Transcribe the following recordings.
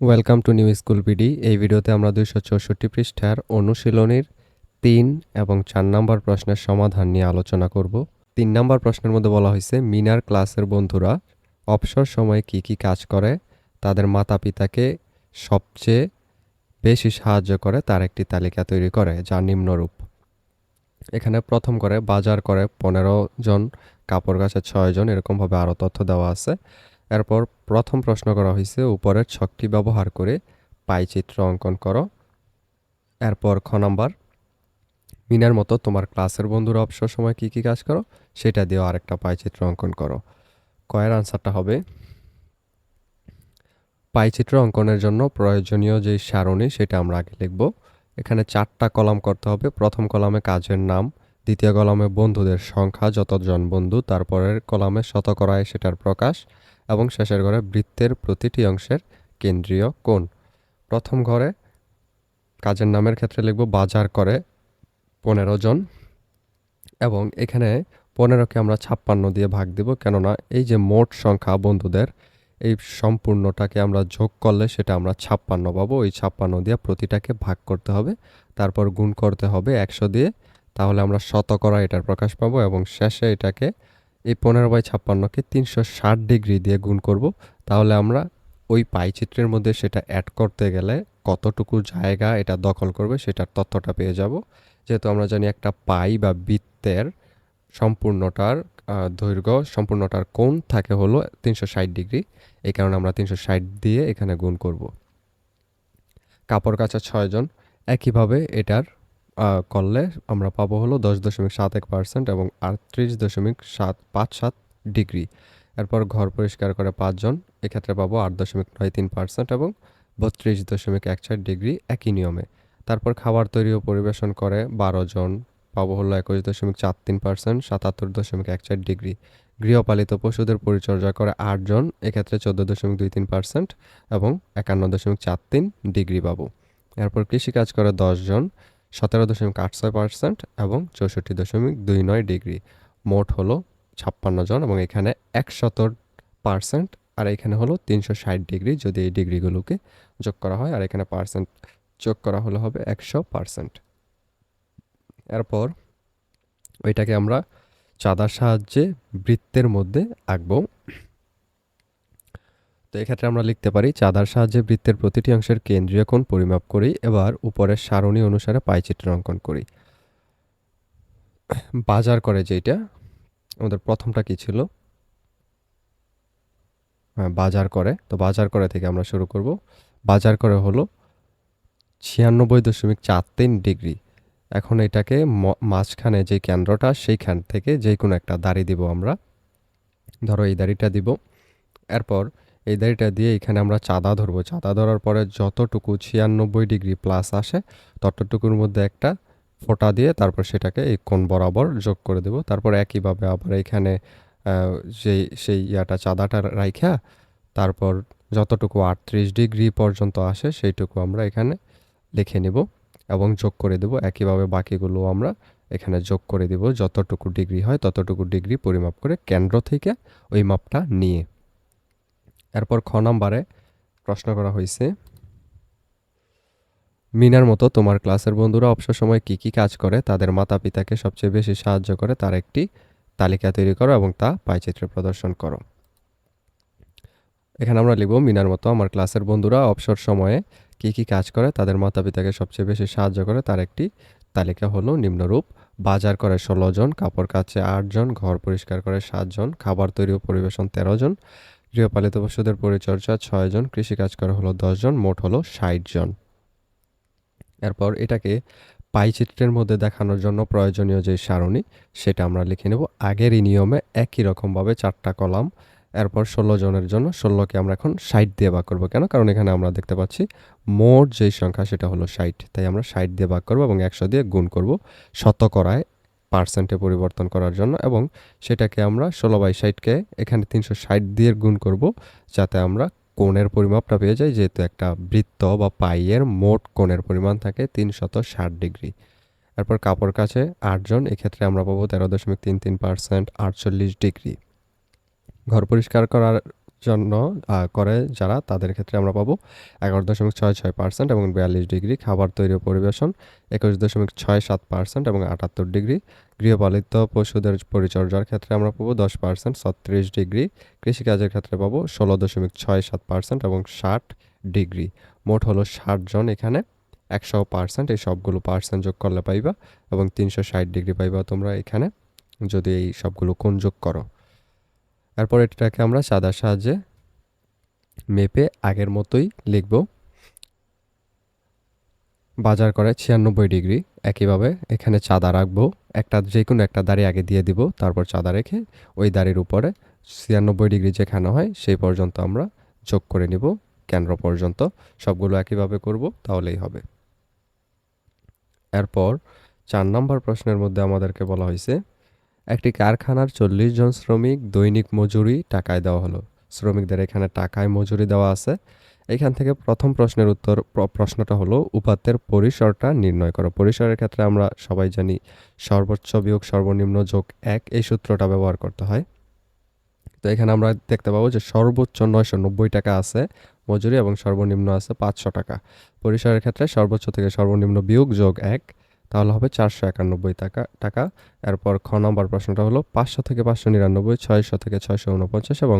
Welcome to new school BD এই ভিডিওতে আমরা দুইশো চৌষট্টি পৃষ্ঠার অনুশীলনীর তিন এবং চার নম্বর প্রশ্নের সমাধান নিয়ে আলোচনা করব। তিন নম্বর প্রশ্নের মধ্যে বলা হয়েছে, মিনার ক্লাসের বন্ধুরা অবসর সময়ে কি কি কাজ করে, তাদের মাতা পিতাকে সবচেয়ে বেশি সাহায্য করে তার একটি তালিকা তৈরি করে যা নিম্নরূপ। এখানে প্রথম করে বাজার করে পনেরো জন, কাপড় গাছে ছয় জন, এরকমভাবে আরও তথ্য দেওয়া আছে। এরপর প্রথম প্রশ্ন করা হয়েছে উপরের ছকটি ব্যবহার করে পাইচিত্র অঙ্কন করো। এরপর খ নাম্বার, মিনার মতো তোমার ক্লাসের বন্ধুরা অবসর সময় কী কী কাজ করো, সেটা দিয়েও আরেকটা পাইচিত্র অঙ্কন করো। কয়ের আনসারটা হবে পাইচিত্র অঙ্কনের জন্য প্রয়োজনীয় যে সারণী সেটা আমরা আগে লিখব। এখানে চারটা কলাম করতে হবে। প্রথম কলামে কাজের নাম, দ্বিতীয় কলামে বন্ধুদের সংখ্যা, যতজন বন্ধু, তারপরের কলামে শতকরায় সেটার প্রকাশ এবং শেষের ঘরে বৃত্তের প্রতিটি অংশের কেন্দ্রীয় কোণ। প্রথম ঘরে কাজের নামের ক্ষেত্রে লিখব বাজার করে পনেরো জন এবং এখানে পনেরোকে আমরা ছাপ্পান্ন দিয়ে ভাগ দেব, কেননা এই যে মোট সংখ্যা বন্ধুদের, এই সম্পূর্ণটাকে আমরা যোগ করলে সেটা আমরা ছাপ্পান্ন পাবো। ওই ছাপ্পান্ন দিয়ে প্রতিটাকে ভাগ করতে হবে, তারপর গুণ করতে হবে একশো দিয়ে। তাহলে আমরা শতকরা এটার প্রকাশ পাবো এবং শেষে এটাকে এই পনেরো বাই ছাপ্পান্নকে তিনশো ষাট ডিগ্রি দিয়ে গুণ করব। তাহলে আমরা ওই পাইচিত্রের মধ্যে সেটা অ্যাড করতে গেলে কতটুকু জায়গা এটা দখল করবে সেটার তথ্যটা পেয়ে যাব। যেহেতু আমরা জানি একটা পাই বা বৃত্তের সম্পূর্ণটার দৈর্ঘ্য, সম্পূর্ণটার কোণ থাকে হলো তিনশো ষাট ডিগ্রি। এই কারণে আমরা তিনশো ষাট দিয়ে এখানে গুণ করব। কাপড় কাচা ছয়জন। একইভাবে এটার করলে আমরা পাবো হলো দশ দশমিক সাত এক পার্সেন্ট এবং আটত্রিশ দশমিক সাত পাঁচ সাত ডিগ্রি। এরপর ঘর পরিষ্কার করে পাঁচজন, এক্ষেত্রে পাবো আট দশমিক নয় তিন পার্সেন্ট এবং বত্রিশ দশমিক এক চার ডিগ্রি একই নিয়মে। তারপর খাবার তৈরি ও পরিবেশন করে বারো জন পাবো হলো একুশ দশমিক চার তিন পার্সেন্ট সাতাত্তর দশমিক এক চার ডিগ্রি। গৃহপালিত পশুদের পরিচর্যা করে আটজন, এক্ষেত্রে চোদ্দ দশমিক দুই তিন পার্সেন্ট এবং একান্ন দশমিক চার তিন ডিগ্রি পাবো। এরপর কৃষিকাজ করে দশজন সতেরো দশমিক আট ছয় পার্সেন্ট এবং চৌষট্টি দশমিক দুই নয় ডিগ্রি। মোট হলো ছাপ্পান্ন জন এবং এখানে একশত পার্সেন্ট আর এখানে হলো তিনশো ষাট ডিগ্রি যদি এই ডিগ্রিগুলোকে যোগ করা হয় আর এখানে পার্সেন্ট যোগ করা হলে হবে একশো পার্সেন্ট। এরপর ওইটাকে আমরা চাঁদার সাহায্যে বৃত্তের মধ্যে আঁকবো। তো এক্ষেত্রে আমরা লিখতে পারি, চাঁদার সাহায্যে বৃত্তের প্রতিটি অংশের কেন্দ্রীয় কোণ পরিমাপ করি, এবার উপরের সারণী অনুসারে পাইচিত্র অঙ্কন করি। বাজার করে যেটা আমাদের প্রথমটা কি ছিল? হ্যাঁ বাজার করে। তো বাজার করে থেকে আমরা শুরু করব। বাজার করে হলো ছিয়ানব্বই দশমিক চার তিন ডিগ্রি। এখন এটাকে মাঝখানে যে কেন্দ্রটা, সেইখান থেকে যে কোনো একটা দাড়ি দিব আমরা। ধরো এই দাড়িটা দিব। এরপর এই দাড়িটা দিয়ে এখানে আমরা চাঁদা ধরবো। চাঁদা ধরার পরে যতটুকু ছিয়ানব্বই ডিগ্রি প্লাস আসে, ততটুকুর মধ্যে একটা ফোঁটা দিয়ে তারপর সেটাকে এই কোণ বরাবর যোগ করে দেব। তারপর একইভাবে আবার এখানে যেই, সেই ইয়াটা, চাঁদাটা রাইখা, তারপর যতটুকু আটত্রিশ ডিগ্রি পর্যন্ত আসে, সেইটুকু আমরা এখানে লিখে নেব এবং যোগ করে দেব। একইভাবে বাকিগুলো আমরা এখানে যোগ করে দেব। যতটুকু ডিগ্রি হয়, ততটুকু ডিগ্রি পরিমাপ করে কেন্দ্র থেকে ওই মাপটা নিয়ে। এরপর খ নাম্বারে প্রশ্ন করা হয়েছে, মিনার মতো তোমার ক্লাসের বন্ধুরা অবসর সময় কী কী কাজ করে? তাদের মাতা পিতাকে সবচেয়ে বেশি সাহায্য করে। তার একটি তালিকা তৈরি করো এবং তা পাইচিত্রে প্রদর্শন করো। এখানে আমরা লিখব, মিনার মতো আমার ক্লাসের বন্ধুরা অবসর সময়ে কী কী কাজ করে? তাদের মাতা পিতাকে সবচেয়ে বেশি সাহায্য করে। তার একটি তালিকা হলো, নিম্নরূপ, বাজার করে ষোলো জন, কাপড় কাচে আটজন ঘর পরিষ্কার করে সাতজন খাবার তৈরি ও পরিবেশন তেরো জন গৃহপালিত পশুদের পরিচর্যা ছয়জন কৃষিকাজ করা হলো দশজন মোট হলো ষাট জন। এরপর এটাকে পাইচিত্রের মধ্যে দেখানোর জন্য প্রয়োজনীয় যে সারণী, সেটা আমরা লিখে নেব। আগের এই নিয়মে একই রকমভাবে চারটা কলাম, এরপর ষোলো জনের জন্য, ষোলোকে আমরা এখন ষাট দিয়ে ভাগ করব। কেন? কারণ এখানে আমরা দেখতে পাচ্ছি মোট যেই সংখ্যা, সেটা হলো ষাট। তাই আমরা ষাট দিয়ে ভাগ করব এবং একশো দিয়ে গুণ করব শতকরায় পার্সেন্টে পরিবর্তন করার জন্য এবং সেটাকে আমরা ষোলো বাই ষাটকে এখানে তিনশো ষাট দিয়ে গুণ করব যাতে আমরা কোণের পরিমাপটা পেয়ে যাই, যেহেতু একটা বৃত্ত বা পাইয়ের মোট কোণের পরিমাণ থাকে তিনশত ষাট ডিগ্রি। এরপর কাপড় কাছে আটজন এক্ষেত্রে আমরা পাবো তেরো দশমিক তিন তিন পার্সেন্ট আটচল্লিশ ডিগ্রি। ঘর পরিষ্কার করার জন্য করে যারা, তাদের ক্ষেত্রে আমরা পাবো এগারো দশমিক ছয় ছয় পার্সেন্ট এবং বিয়াল্লিশ ডিগ্রি খাবার তৈরি ও পরিবেশন একুশ দশমিক ছয় সাত পার্সেন্ট এবং আটাত্তর ডিগ্রি গৃহপালিত পশুদের পরিচর্যার ক্ষেত্রে আমরা পাবো দশ পার্সেন্ট, ছত্রিশ ডিগ্রি কৃষিকাজের ক্ষেত্রে পাবো ষোলো দশমিক ছয় সাত পার্সেন্ট এবং ষাট ডিগ্রি। মোট হলো ষাট জন এখানে, একশো পার্সেন্ট এই সবগুলো পার্সেন্ট যোগ করলে পাইবা এবং তিনশো ষাট ডিগ্রি পাইবা তোমরা এখানে। যদি এই সবগুলো কোন যোগ করো। এরপর এটাকে আমরা সাদার সাহায্যে মেপে আগের মতোই লিখব। বাজার করে ছিয়ানব্বই ডিগ্রি। একইভাবে এখানে চাঁদা রাখব। একটা যে কোনো একটা দাড়ি আগে দিয়ে দিব, তারপর চাঁদা রেখে ওই দাড়ির উপরে ছিয়ানব্বই ডিগ্রি যেখানে হয় সেই পর্যন্ত আমরা যোগ করে নিব, কেন্দ্র পর্যন্ত। সবগুলো একইভাবে করব, তাহলেই হবে। এরপর চার নম্বর প্রশ্নের মধ্যে আমাদেরকে বলা হয়েছে একটি কারখানার চল্লিশ জন শ্রমিক দৈনিক মজুরি টাকায় দেওয়া হলো। শ্রমিকদের এখানে টাকায় মজুরি দেওয়া আছে। এখান থেকে প্রথম প্রশ্নের উত্তর প্রশ্নটা হলো, উপাত্তের পরিসরটা নির্ণয় করো। পরিসরের ক্ষেত্রে আমরা সবাই জানি, সর্বোচ্চ বিয়োগ সর্বনিম্ন যোগ এক, এই সূত্রটা ব্যবহার করতে হয়। তো এখানে আমরা দেখতে পাবো যে সর্বোচ্চ নয়শো নব্বই টাকা আছে মজুরি এবং সর্বনিম্ন আছে পাঁচশো টাকা। পরিসরের ক্ষেত্রে সর্বোচ্চ থেকে সর্বনিম্ন বিয়োগ যোগ এক তাহলে হবে চারশো একানব্বই টাকা টাকা। এরপর খ নম্বর প্রশ্নটা হলো পাঁচশো থেকে পাঁচশো নিরানব্বই, ছয়শো থেকে ছয়শো উনপঞ্চাশ এবং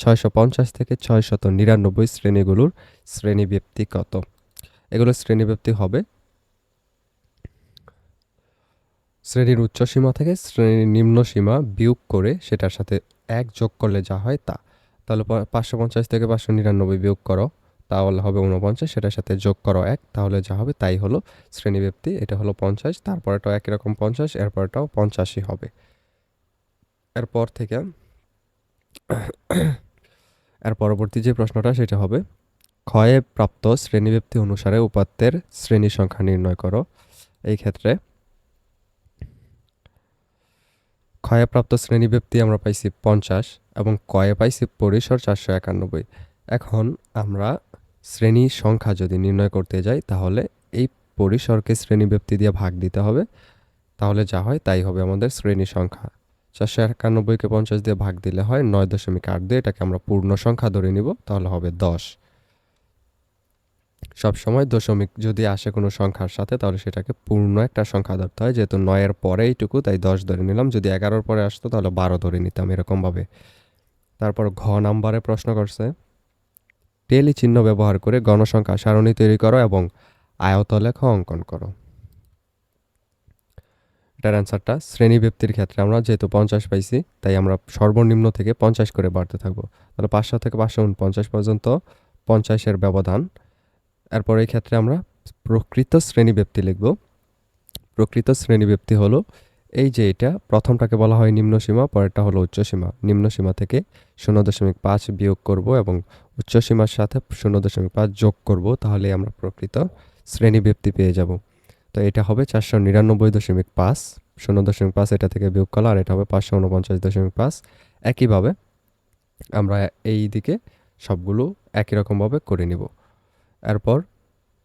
ছয়শো পঞ্চাশ থেকে ছয়শত নিরানব্বই শ্রেণীগুলোর শ্রেণীব্যক্তি কত? এগুলো শ্রেণীব্যক্তি হবে শ্রেণির উচ্চ সীমা থেকে শ্রেণির নিম্ন সীমা বিয়োগ করে সেটার সাথে এক যোগ করলে যা হয় তা। তাহলে পাঁচশো পঞ্চাশ থেকে পাঁচশো নিরানব্বই বিয়োগ করো। তাহলে হবে উনপঞ্চাশ সেটার সাথে যোগ করো এক, তাহলে যা হবে তাই হলো শ্রেণীব্যক্তি এটা হলো পঞ্চাশ, তারপরেটাও একই রকম পঞ্চাশ, এরপরটাও পঞ্চাশই হবে। এরপর থেকে, এর পরবর্তী যে প্রশ্নটা, সেটা হবে, ক্ষয়ে প্রাপ্ত শ্রেণীব্যক্তি অনুসারে উপাত্তের শ্রেণি সংখ্যা নির্ণয় করো। এই ক্ষেত্রে, ক্ষয়ে প্রাপ্ত শ্রেণীব্যক্তি আমরা পাইছি পঞ্চাশ এবং কয়ে পাইছি পরিসর চারশো একানব্বই। এখন আমরা শ্রেণি সংখ্যা যদি নির্ণয় করতে যাই, তাহলে এই পরিসরকে শ্রেণীব্যক্তি দিয়ে ভাগ দিতে হবে। তাহলে যা হয়, তাই হবে আমাদের শ্রেণি সংখ্যা। চারশো একানব্বইকে পঞ্চাশ দিয়ে ভাগ দিলে হয় নয় দশমিক আট দিয়ে এটাকে আমরা পূর্ণ সংখ্যা ধরে নিব, তাহলে হবে দশ। সবসময় দশমিক যদি আসে কোনো সংখ্যার সাথে, তাহলে সেটাকে পূর্ণ একটা সংখ্যা ধরতে হয়। যেহেতু নয়ের পরে এইটুকু, তাই দশ ধরে নিলাম। যদি এগারোর পরে আসতো, তাহলে বারো ধরে নিতাম এরকমভাবে। তারপর ঘ নাম্বারে প্রশ্ন করছে টেলি চিহ্ন ব্যবহার করে গণসংখ্যা সারণী তৈরি করো এবং আয়তলেখ অঙ্কন করো। এটার অ্যান্সারটা শ্রেণীব্যক্তির ক্ষেত্রে। আমরা যেহেতু পঞ্চাশ পাইছি, তাই আমরা সর্বনিম্ন থেকে পঞ্চাশ করে বাড়তে থাকব। তাহলে পাঁচশো থেকে পাঁচশো উনপঞ্চাশ পর্যন্ত পঞ্চাশের ব্যবধান। এরপর এই ক্ষেত্রে আমরা প্রকৃত শ্রেণীব্যক্তি লিখব। প্রকৃত শ্রেণীব্যক্তি হলো এই যে এটা, প্রথমটাকে বলা হয় নিম্ন সীমা, পরেরটা হলো উচ্চ সীমা। নিম্ন সীমা থেকে শূন্য দশমিক পাঁচ বিয়োগ করব এবং উচ্চ সীমার সাথে শূন্য দশমিক পাঁচ যোগ করব, তাহলে আমরা প্রকৃত শ্রেণি শ্রেণীব্যক্তি পেয়ে যাব। তো এটা হবে চারশো নিরানব্বই দশমিক পাঁচ। শূন্য দশমিক পাঁচ এটা থেকে বিয়োগ করলে, আর এটা হবে পাঁচশো উনপঞ্চাশ দশমিক পাঁচ। একইভাবে আমরা এই দিকে সবগুলো একই রকমভাবে করে নিব। এরপর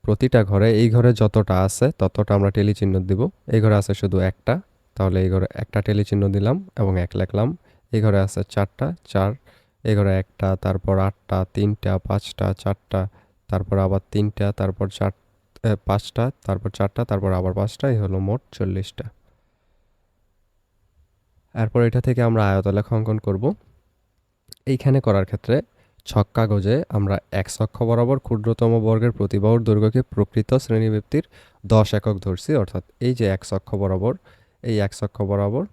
প্রতিটা ঘরে, এই ঘরে যতটা আছে ততটা আমরা টেলি চিহ্ন দিব। এই ঘরে আছে শুধু একটা তাহলে এই ঘরে একটা টেলি চিহ্ন দিলাম এবং এক লিখলাম। এই ঘরে আছে চারটা, চার। এই ঘরে একটা, তারপর আটটা, তিনটা, পাঁচটা, চারটা। তারপর আবার তিনটা, তারপর চার পাঁচটা, তারপর চারটা, তারপর আবার পাঁচটা। এই হলো মোট চল্লিশটা। এরপর এটা থেকে আমরা আয়তলেখ অঙ্কন করব। এইখানে করার ক্ষেত্রে ছক কাগজে আমরা এক অক্ষ বরাবর ক্ষুদ্রতম বর্গের প্রতিবাহুর দৈর্ঘ্যকে প্রকৃত শ্রেণীব্যক্তির দশ একক ধরছি। অর্থাৎ এই যে এক অক্ষ বরাবর এই এক অক্ষ বরাবর।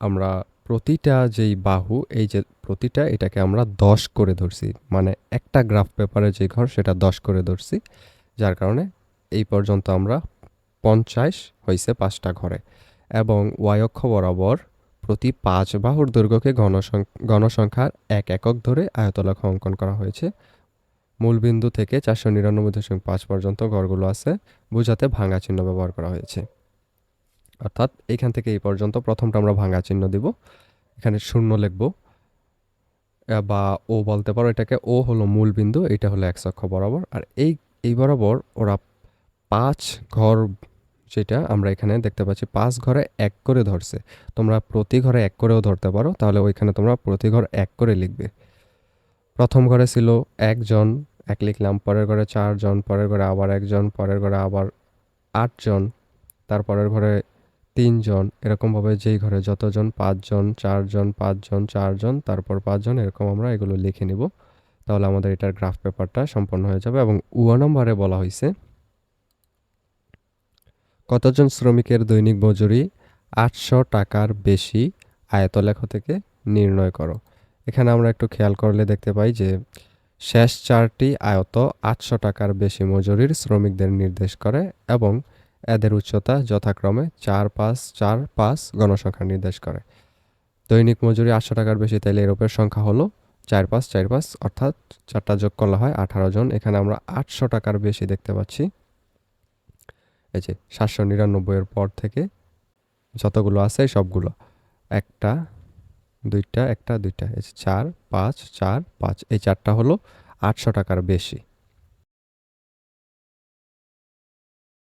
আমরা প্রতিটা যেই বাহু, এই যে প্রতিটা এটাকে আমরা দশ করে ধরছি। মানে একটা গ্রাফ পেপারে যে ঘর, সেটা দশ করে ধরছি। যার কারণে এই পর্যন্ত আমরা পঞ্চাশ হয়েছে পাঁচটা ঘরে। এবং ওয়াই অক্ষ বরাবর প্রতি পাঁচ বাহুর দৈর্ঘ্যকে গণসংখ্যার এক একক ধরে আয়তলেখ অঙ্কন করা হয়েছে। মূলবিন্দু থেকে চারশো নিরানব্বই দশমিক পাঁচ পর্যন্ত ঘরগুলো আছে। বোঝাতে ভাঙা চিহ্ন ব্যবহার করা হয়েছে। অর্থাৎ এইখান থেকে এই পর্যন্ত প্রথমটা আমরা ভাঙা চিহ্ন দিব। এখানে শূন্য লিখব। বা ও বলতে পারো, এটাকে ও হলো মূল বিন্দু এটা হলো এক অক্ষ বরাবর। আর এই এই বরাবর ওরা পাঁচ ঘর যেটা আমরা এখানে দেখতে পাচ্ছি, পাঁচ ঘরে এক করে ধরছে। তোমরা প্রতি ঘরে এক করেও ধরতে পারো, তাহলে ওইখানে তোমরা প্রতি ঘর এক করে লিখবে। প্রথম ঘরে ছিল একজন, এক লিখলাম, পরের ঘরে চারজন, পরের ঘরে আবার একজন, পরের ঘরে আবার আটজন, তারপরের ঘরে তিনজন, এরকমভাবে যেই ঘরে যতজন, পাঁচজন, চারজন পাঁচজন, চারজন, তারপর পাঁচজন, এরকম আমরা এগুলো লিখে নিব। তাহলে আমাদের এটার গ্রাফ পেপারটা সম্পন্ন হয়ে যাবে এবং উয়া নম্বরে বলা হয়েছে কতজন শ্রমিকের দৈনিক মজুরি আটশো টাকার বেশি আয়তলেখ থেকে নির্ণয় করো। এখানে আমরা একটু খেয়াল করলে দেখতে পাই যে শেষ চারটি আয়ত আটশো টাকার বেশি মজুরির শ্রমিকদের নির্দেশ করে এবং এদের উচ্চতা যথাক্রমে চার পাঁচ চার পাঁচ গণসংখ্যা নির্দেশ করে। দৈনিক মজুরি আটশো টাকার বেশি, তাইলে এরোপের সংখ্যা হলো চার পাঁচ চার পাঁচ, অর্থাৎ চারটা যোগ করলে হয় আঠারো জন। এখানে আমরা আটশো টাকার বেশি দেখতে পাচ্ছি। এই যে সাতশো নিরানব্বইয়ের পর থেকে যতগুলো আছে সবগুলো, একটা, দুইটা একটা, দুইটা, এই চার, পাঁচ চার, পাঁচ, এই চারটা হলো আটশো টাকার বেশি।